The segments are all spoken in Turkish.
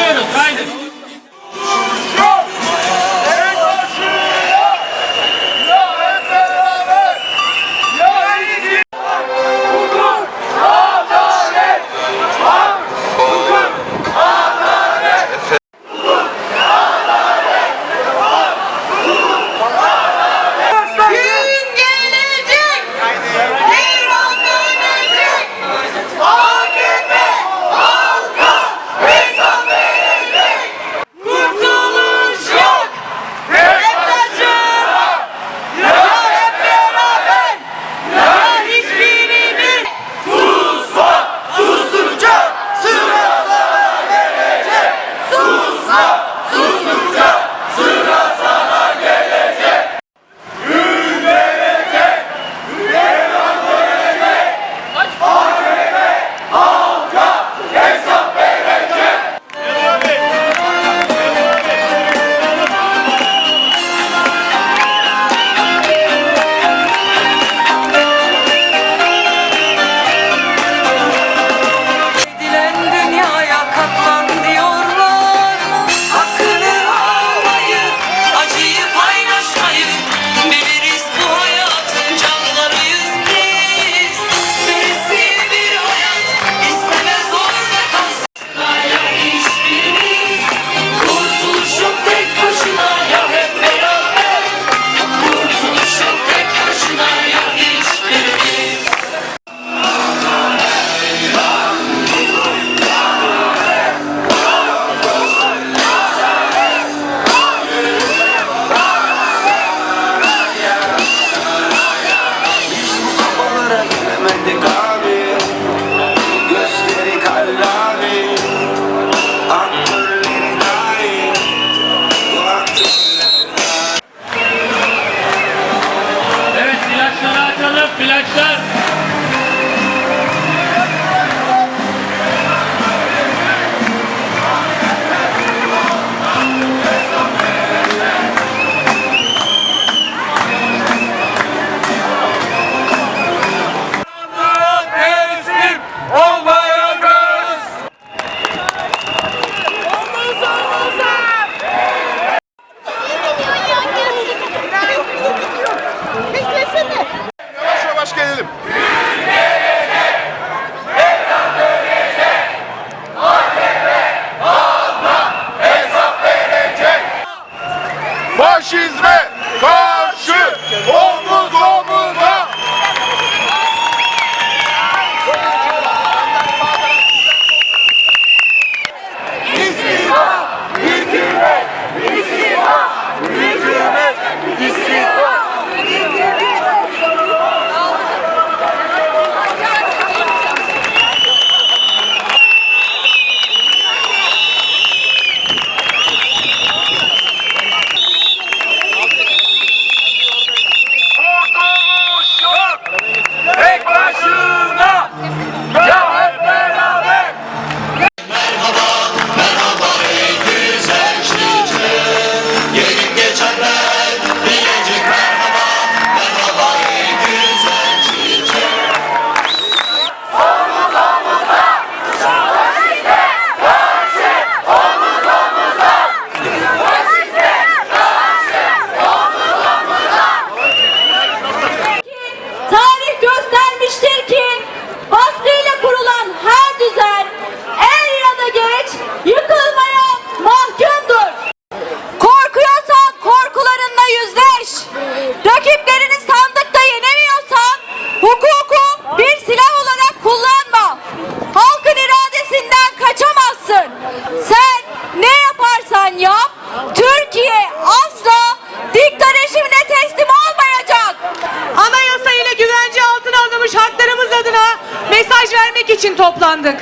Good. güvenlik için toplandık.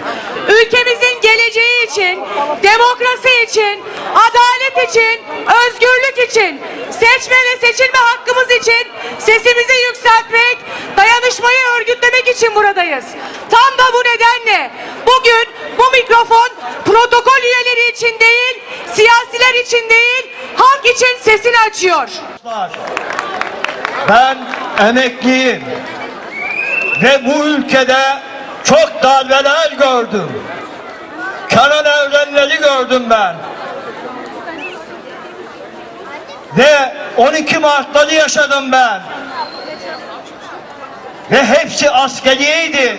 Ülkemizin geleceği için, demokrasi için, adalet için, özgürlük için, seçme ve seçilme hakkımız için sesimizi yükseltmek, dayanışmayı örgütlemek için buradayız. Tam da bu nedenle bugün bu mikrofon protokol üyeleri için değil, siyasiler için değil, halk için sesini açıyor. Ben emekliyim ve bu ülkede çok darbeler gördüm. Karan evrenleri gördüm ben. Ve 12 Mart'ları yaşadım ben. Ve hepsi askeriyeydi.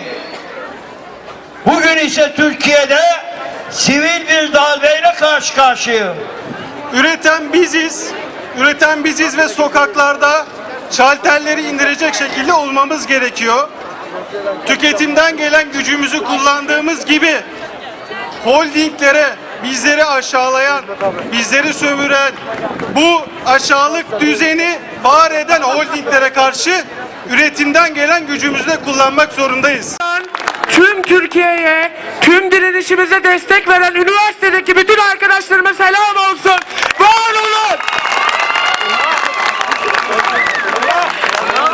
Bugün ise Türkiye'de sivil bir darbeyle karşı karşıyım. Üreten biziz. Üreten biziz ve sokaklarda şalterleri indirecek şekilde olmamız gerekiyor. Tüketimden gelen gücümüzü kullandığımız gibi holdinglere bizleri aşağılayan, bizleri sömüren, bu aşağılık düzeni var eden holdinglere karşı üretimden gelen gücümüzü de kullanmak zorundayız. Tüm Türkiye'ye, tüm direnişimize destek veren üniversitedeki bütün arkadaşlarıma selam olsun. Var olun.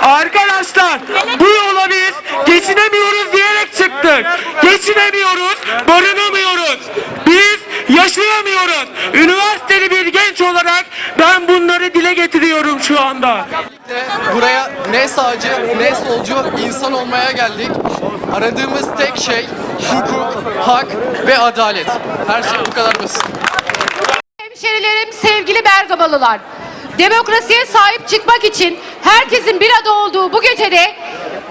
Arkadaşlar bu yola biz. Geçinemiyoruz, barınamıyoruz. Biz yaşayamıyoruz. Üniversiteli bir genç olarak ben bunları dile getiriyorum şu anda. Buraya ne sağcı ne solcu insan olmaya geldik. Aradığımız tek şey hukuk, hak ve adalet. Her şey bu kadar basit. Hemşerilerim, sevgili Bergamalılar. Demokrasiye sahip çıkmak için herkesin bir arada olduğu bu gecede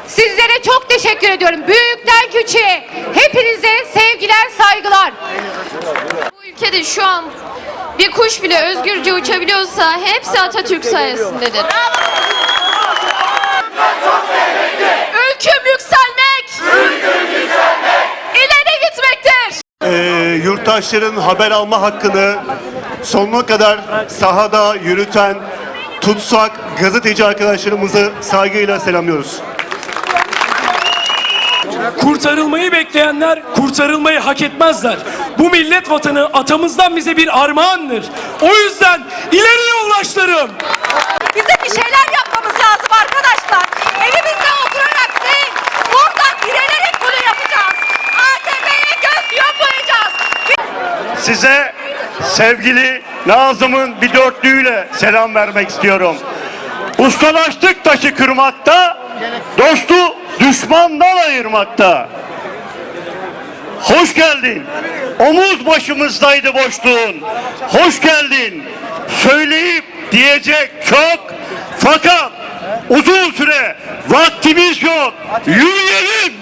sizlere çok teşekkür ediyorum. Büyükten küçüğe hepinize sevgiler, saygılar. Bu ülkede şu an bir kuş bile özgürce uçabiliyorsa hepsi Atatürk sayesindedir. Ülküm yükselmek. İleri gitmektir. Ee, yurttaşların haber alma hakkını sonuna kadar sahada yürüten tutsak gazeteci arkadaşlarımızı saygıyla selamlıyoruz. Kurtarılmayı bekleyenler kurtarılmayı hak etmezler. Bu millet vatanı atamızdan bize bir armağandır. O yüzden ileri yoldaşlarım. Bize bir şeyler yapmamız lazım arkadaşlar. Evimizde oturarak değil, buradan direnerek bunu yapacağız. AKP'ye göz yummayacağız. Size sevgili Nazım'ın bir dörtlüğüyle selam vermek istiyorum. Ustalaştık taşı kırmakta, dostu düşmandan ayırmakta. Hoş geldin. Omuz başımızdaydı boşluğun. Hoş geldin. Söyleyip diyecek çok fakat uzun süre vaktimiz yok. Yürüyelim.